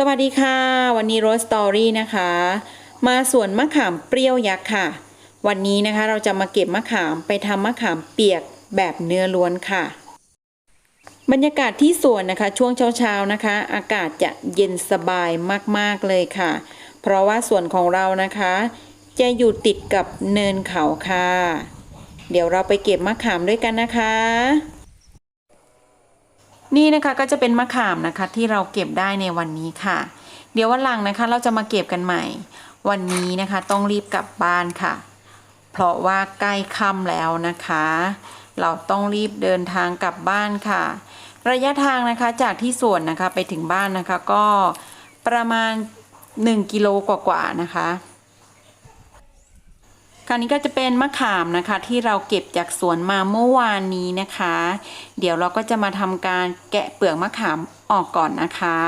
สวัสดีค่ะ วันนี้โรสตอรี่นะคะ มาสวนมะขามเปรี้ยวยักษ์ค่ะ วันนี้นะคะเราจะมาเก็บมะขามไปทำมะขามเปียกแบบเนื้อล้วนค่ะ บรรยากาศที่สวนนะคะ ช่วงเช้าๆนะคะ อากาศจะเย็นสบายมากๆเลยค่ะ เพราะว่าสวนของเรานะคะ จะอยู่ติดกับเนินเขาค่ะ เดี๋ยวเราไปเก็บมะขามด้วยกันนะคะ นี่นะคะก็จะเป็นมะขามนะคะที่เราเก็บได้ในวันนี้ค่ะ เดี๋ยววันหลังนะคะ เราจะมาเก็บกันใหม่ วันนี้นะคะต้องรีบกลับบ้านค่ะ เพราะว่าใกล้ค่ำแล้วนะคะ เราต้องรีบเดินทางกลับบ้านค่ะ ระยะทางนะคะจากที่สวนนะคะไปถึงบ้านนะคะก็ประมาณ 1 กิโลกว่าๆนะคะ คราวนี้ก็จะเป็นมะขามนะคะ ที่เราเก็บจากสวนมาเมื่อวานนี้นะคะ เดี๋ยวเราก็จะมาทำการแกะเปลือกมะขามออกก่อนนะคะ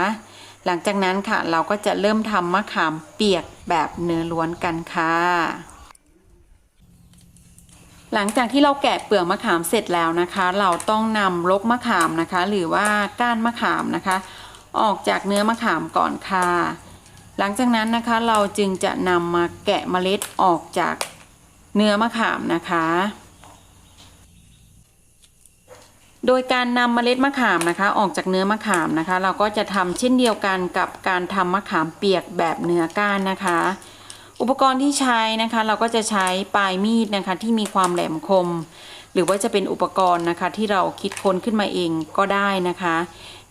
หลังจากนั้นค่ะเราก็จะเริ่มทำมะขามเปียกแบบเนื้อล้วนกันค่ะหลังจากที่เราแกะเปลือกมะขามเสร็จแล้วนะคะ เราต้องนำรกมะขามนะคะ หรือว่าก้านมะขามนะคะ ออกจากเนื้อมะขามก่อนค่ะ หลังจากนั้นนะคะเราจึงจะนำมาแกะเมล็ดออกจาก เนื้อมะขามนะคะ โดยการนำเมล็ดมะขามนะคะ ออกจากเนื้อมะขามนะคะ เราก็จะทำเช่นเดียวกันกับการทำมะขามเปียกแบบเนื้อก้านนะคะ อุปกรณ์ที่ใช้นะคะ เราก็จะใช้ปลายมีดนะคะ ที่มีความแหลมคม หรือว่าจะเป็นอุปกรณ์นะคะ ที่เราคิดค้นขึ้นมาเองก็ได้นะคะ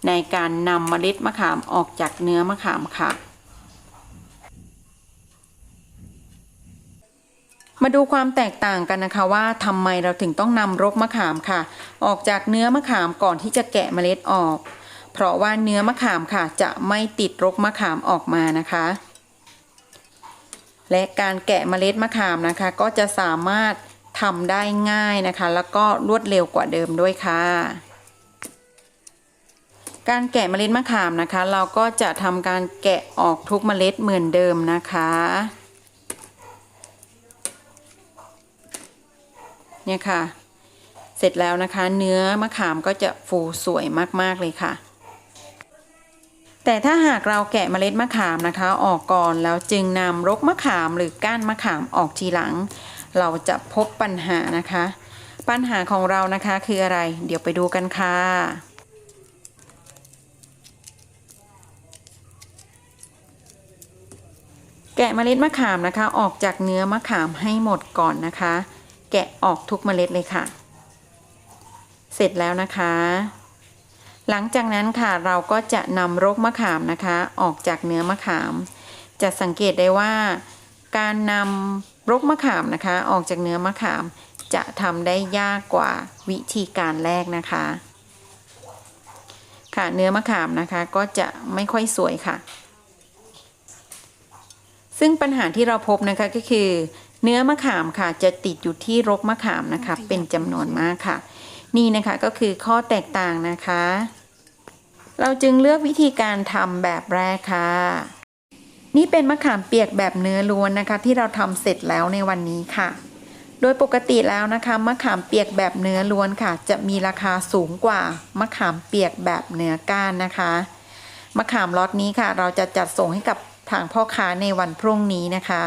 ในการนำเมล็ดมะขามออกจากเนื้อมะขามค่ะ มาดูความแตกต่างกันนะคะว่าทำไมเราถึงต้องนำรกมะขามค่ะ ออกจากเนื้อมะขามก่อนที่จะแกะเมล็ดออก เพราะว่าเนื้อมะขามค่ะจะไม่ติดรกมะขามออกมานะคะ และการแกะเมล็ดมะขามนะคะ ก็จะสามารถทำได้ง่ายนะคะ แล้วก็รวดเร็วกว่าเดิมด้วยค่ะ การแกะเมล็ดมะขามนะคะ เราก็จะทำการแกะออกทุกเมล็ดเหมือนเดิมนะคะ เนี่ยค่ะ เสร็จแล้วนะคะ เนื้อมะขามก็จะฟูสวยมากๆเลยค่ะ แต่ถ้าหากเราแกะเมล็ดมะขามนะคะ ออกก่อนแล้วจึงนำรกมะขามหรือก้านมะขามออกทีหลัง เราจะพบปัญหานะคะ ปัญหาของเรานะคะคืออะไร เดี๋ยวไปดูกันค่ะแกะเมล็ดมะขามนะคะ ออกจากเนื้อมะขามให้หมดก่อนนะคะ แกะออกทุกเมล็ดเลยค่ะ เสร็จแล้วนะคะ หลังจากนั้นค่ะเราก็จะนำรกมะขามนะคะ ออกจากเนื้อมะขาม จะสังเกตได้ว่า การนำรกมะขามนะคะ ออกจากเนื้อมะขาม จะทำได้ยากกว่าวิธีการแรกนะคะ ค่ะเนื้อมะขามนะคะก็จะไม่ค่อยสวยค่ะ ซึ่งปัญหาที่เราพบนะคะก็คือ เนื้อมะขามค่ะจะติดอยู่ที่รกมะขามนะคะ เป็นจำนวนมากค่ะ นี่นะคะก็คือข้อแตกต่างนะคะ เราจึงเลือกวิธีการทำแบบแรกค่ะ นี่เป็นมะขามเปียกแบบเนื้อล้วนนะคะ ที่เราทำเสร็จแล้วในวันนี้ค่ะโดยปกติแล้วนะคะมะขามเปียกแบบเนื้อล้วนค่ะ จะมีราคาสูงกว่ามะขามเปียกแบบเนื้อก้านนะคะ มะขามล็อตนี้ค่ะ เราจะจัดส่งให้กับ ทางพ่อค้าในวันพรุ่งนี้นะคะ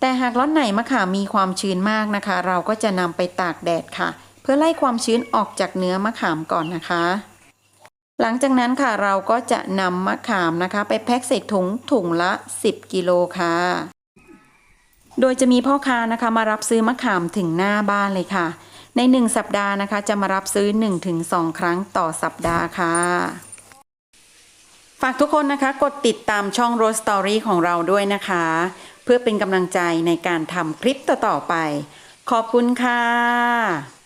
แต่หากล็อตไหนมะขามมีความชื้นมากนะคะ เราก็จะนำไปตากแดดค่ะ เพื่อไล่ความชื้นออกจากเนื้อมะขามก่อนนะคะ หลังจากนั้นค่ะเราก็จะนำมะขามนะคะ ไปแพ็คใส่ถุงถุงละ 10 กิโลค่ะ โดยจะมีพ่อค้านะคะมารับซื้อมะขามถึงหน้าบ้านเลยค่ะ ใน 1 สัปดาห์นะคะ จะมารับซื้อ 1-2 ครั้งต่อสัปดาห์ค่ะ ฝากทุกคนนะคะกดติดตามช่อง Rose Story ของเราด้วยนะคะ เพื่อเป็นกำลังใจในการทำคลิปต่อๆไป ขอบคุณค่ะ